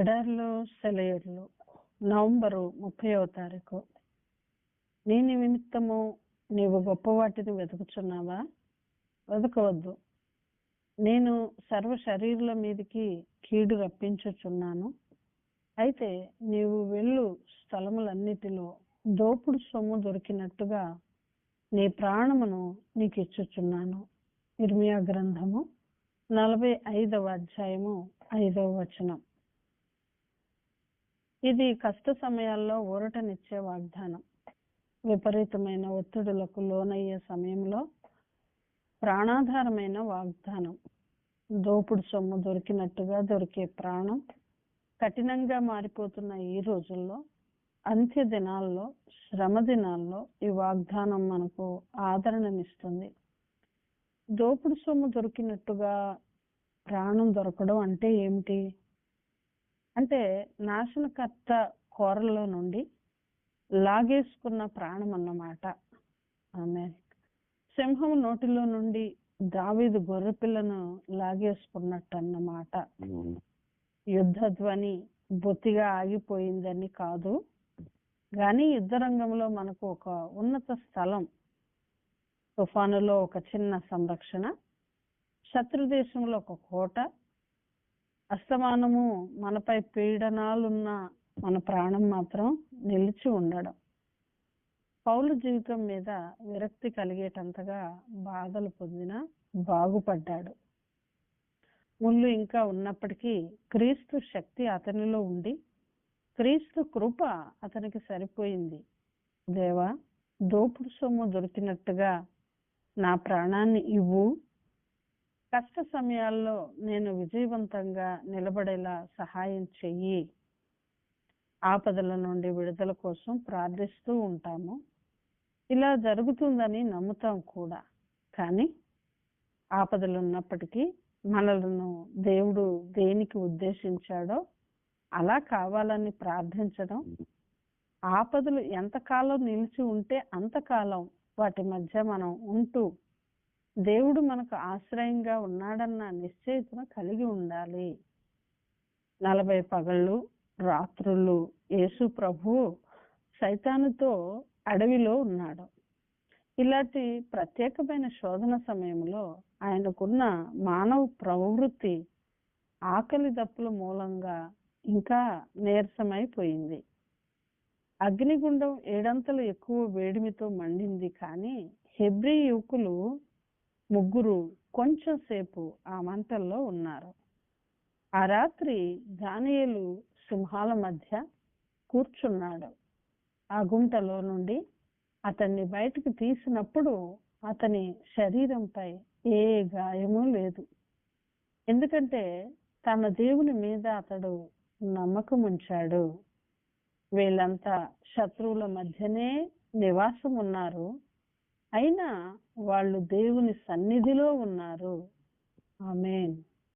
ఎడార్లు సెలయర్లు November ముప్పయో తారీఖు. నీ నిమిత్తము నీవు గొప్ప వాటిని వెతుకుచున్నావా? వెతకవద్దు. నేను సర్వ శరీరుల మీదికి కీడు రప్పించుచున్నాను. అయితే నీవు వెళ్ళు స్థలములన్నిటిలో. దోపుడు సొమ్ము దొరికినట్టుగా నీ ప్రాణమును నీకు ఇచ్చుచున్నాను ఇర్మియా గ్రంథము నలభై ఐదవ అధ్యాయము ఐదవ వచనం. ఇది కష్ట సమయాల్లో ఊరటనిచ్చే వాగ్దానం. విపరీతమైన ఒత్తిడులకు లోనయ్యే సమయంలో ప్రాణాధారమైన వాగ్దానం. దోపుడు సొమ్ము దొరికినట్టుగా దొరికే ప్రాణం కఠినంగా మారిపోతున్న ఈ రోజుల్లో అంత్య దినాల్లో శ్రమ దినాల్లో ఈ వాగ్దానం మనకు ఆదరణనిస్తుంది. దోపుడు సొమ్ము దొరికినట్టుగా ప్రాణం దొరకడం అంటే ఏమిటి? అంటే నాశనకర్త కోరల్లో నుండి లాగేసుకున్న ప్రాణం అన్నమాట. ఆమె సింహం నోటిలో నుండి దావీదు గొర్రెపిల్లను లాగేసుకున్నట్టు అన్నమాట యుద్ధ ధ్వని బొత్తిగా ఆగిపోయిందని కాదు. కానీ యుద్ధ రంగంలో మనకు ఒక ఉన్నత స్థలం తుఫానులో ఒక చిన్న సంరక్షణ శత్రు దేశంలో ఒక కోట అస్తమానము మనపై పీడనాలున్న మన ప్రాణం మాత్రం నిలిచి ఉండడం. పౌలు జీవితం మీద విరక్తి కలిగేటంతగా బాధలు పొందిన బాగుపడ్డాడు. ముళ్ళు ఇంకా ఉన్నప్పటికీ క్రీస్తు శక్తి అతనిలో ఉండి క్రీస్తు కృప అతనికి సరిపోయింది. దేవా దోపుడు సొమ్ము దొరికినట్టుగా నా ప్రాణాన్ని ఇవ్వు. కష్ట సమయాల్లో నేను విజయవంతంగా నిలబడేలా సహాయం చెయ్యి. ఆపదల నుండి విడుదల కోసం ప్రార్థిస్తూ ఉంటాము. ఇలా జరుగుతుందని నమ్ముతాం కూడా. కానీ ఆపదలు ఉన్నప్పటికీ మనలను దేవుడు దేనికి ఉద్దేశించాడో అలా కావాలని ప్రార్థించడం ఆపదలు ఎంతకాలం నిలిచి ఉంటే అంతకాలం వాటి మధ్య మనం ఉంటూ దేవుడు మనకు ఆశ్రయంగా ఉన్నాడన్న నిశ్చయితను కలిగి ఉండాలి. నలభై పగళ్ళు రాత్రులు యేసు ప్రభు సైతానుతో అడవిలో ఉన్నాడు. ఇలాంటి ప్రత్యేకమైన శోధన సమయంలో ఆయనకున్న మానవ ప్రవృత్తి ఆకలి దప్పుల మూలంగా ఇంకా నీరసమైపోయింది. అగ్నిగుండం ఏడంతలు ఎక్కువ వేడిమితో మండింది కానీ హెబ్రి యువకులు ముగ్గురు కొంచెం సేపు ఆ మంటల్లో ఉన్నారు. ఆ రాత్రి దానియలు సింహాల మధ్య కూర్చున్నాడు. ఆ గుంటలో నుండి అతన్ని బయటకు తీసినప్పుడు అతని శరీరంపై ఏ గాయమూ లేదు. ఎందుకంటే తన దేవుని మీద అతడు నమ్మకం ఉంచాడు వీళ్ళంతా శత్రువుల మధ్యనే నివాసం ఉన్నారు అయినా వాళ్ళు దేవుని సన్నిధిలో ఉన్నారు. ఆమెన్.